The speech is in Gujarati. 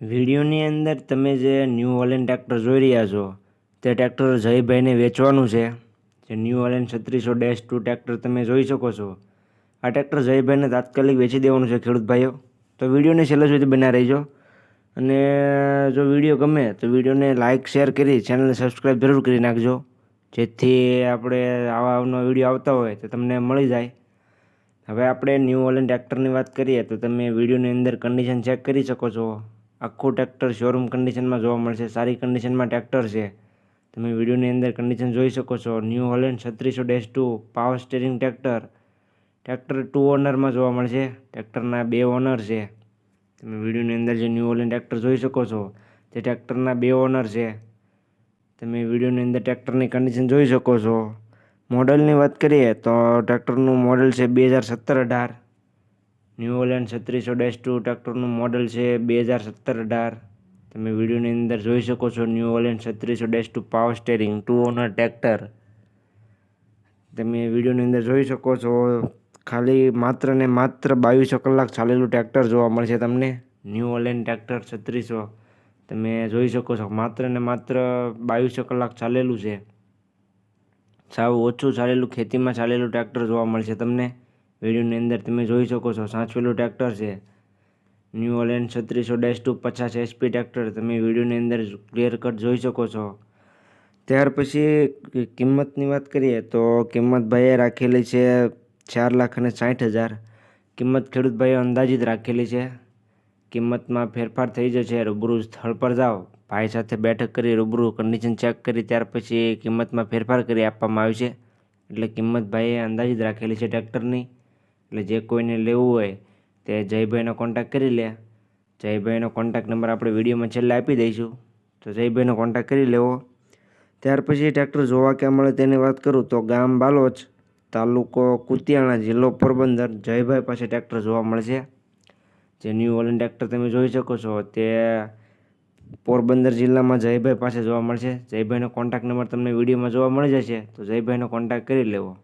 વિડીયોની અંદર તમે જે ન્યૂ ઓલેન ટ્રેક્ટર જોઈ રહ્યા છો, તે ટ્રેક્ટર જયભાઈને વેચવાનું છે. જે ન્યૂ ઓલેન છત્રીસો ડેશ ટુ ટ્રેક્ટર તમે જોઈ શકો છો. આ ટ્રેક્ટર જયભાઈને તાત્કાલિક વેચી દેવાનું છે, ખેડૂત ભાઈઓ. તો વિડીયોને છેલ્લે સુધી બના રહીજો. અને જો વીડિયો ગમે, તો વિડીયોને લાઇક શેર કરી ચેનલને સબસ્ક્રાઈબ જરૂર કરી નાખજો. જેથી આપણે આવા આવનો વીડિયો આવતા હોય, તો તમને મળી જાય. હવે આપણે ન્યૂ ઓલેન ટ્રેક્ટરની વાત કરીએ, તો તમે વિડીયોની અંદર કન્ડિશન ચેક કરી શકો છો. આખું ટ્રેક્ટર શોરૂમ કન્ડિશનમાં જોવા મળશે. સારી કન્ડિશનમાં ટ્રેક્ટર છે. તમે વિડીયોની અંદર કન્ડિશન જોઈ શકો છો. New Holland છત્રીસો dash two power steering tractor tractor two ઓનરમાં જોવા મળશે. ટ્રેક્ટરના બે ઓનર છે. તમે વિડીયોની અંદર જે ન્યૂ હોલેન્ડ ટ્રેક્ટર જોઈ શકો છો, તે ટ્રેક્ટરના બે ઓનર છે. તમે વિડીયોની અંદર ટ્રેક્ટરની કન્ડિશન જોઈ શકો છો. મોડલની વાત કરીએ તો ટ્રેક્ટરનું મોડલ છે બે હજાર સત્તર અઢાર. ન્યૂ ઓલેન્ડ છત્રીસો ડેશ ટુ ટ્રેક્ટરનું મોડલ છે, બે હજાર સત્તર અઢાર. તમે વિડીયોની અંદર જોઈ શકો છો new Holland છત્રીસો dash two power steering two owner tractor તમે વિડીયોની અંદર જોઈ શકો છો, ખાલી માત્ર ને માત્ર બાવીસો કલાક ચાલેલું ટ્રેક્ટર જોવા મળશે તમને. ન્યૂ ઓલેન્ડ ટ્રેક્ટર છત્રીસો. તમે જોઈ શકો છો, માત્ર ને માત્ર બાવીસો કલાક ચાલેલું છે. સાવ ઓછું ચાલેલું ખેતીમાં ચાલેલું ટ્રેક્ટર જોવા મળશે તમને. વિડીયોની અંદર તમે જોઈ શકો છો, સાચવેલું ટ્રેક્ટર છે. ન્યૂ હોલેન્ડ છત્રીસો ડેશ ટુ પચાસ એચપી ટ્રેક્ટર, તમે વિડીયોની અંદર ક્લિયર કટ જોઈ શકો છો. ત્યાર પછી કિંમતની વાત કરીએ તો કિંમત ભાઈએ રાખેલી છે ચાર લાખ અને સાઠ હજાર. કિંમત ખેડૂત ભાઈએ અંદાજિત રાખેલી છે. કિંમતમાં ફેરફાર થઈ જશે, રૂબરૂ સ્થળ પર જાઓ. ભાઈ સાથે બેઠક કરી રૂબરૂ કન્ડિશન ચેક કરી, ત્યાર પછી કિંમતમાં ફેરફાર કરી આપવામાં આવે છે. એટલે કિંમત ભાઈએ અંદાજિત રાખેલી છે ટ્રેક્ટરની. એટલે જે કોઈને લેવું હોય તે જયભાઈનો કોન્ટેક્ટ કરી લે. જયભાઈનો કોન્ટેક્ટ નંબર આપણે વિડીયોમાં છેલ્લે આપી દઈશું. તો જયભાઈનો કોન્ટેક કરી લેવો. ત્યાર પછી ટ્રેક્ટર જોવા ક્યાં મળે તેની વાત કરું તો ગામ બાલોચ તાલુકો કુતિયાણા જિલ્લો પોરબંદર જયભાઈ પાસે ટ્રેક્ટર જોવા મળશે જે ન્યૂ હોલેન્ડ ટ્રેક્ટર તમે જોઈ શકો છો તે પોરબંદર જિલ્લામાં જયભાઈ પાસે જોવા મળશે જયભાઈનો કોન્ટેક્ટ નંબર તમને વિડીયોમાં જોવા મળી જશે. તો જયભાઈનો કોન્ટેક્ટ કરી લેવો.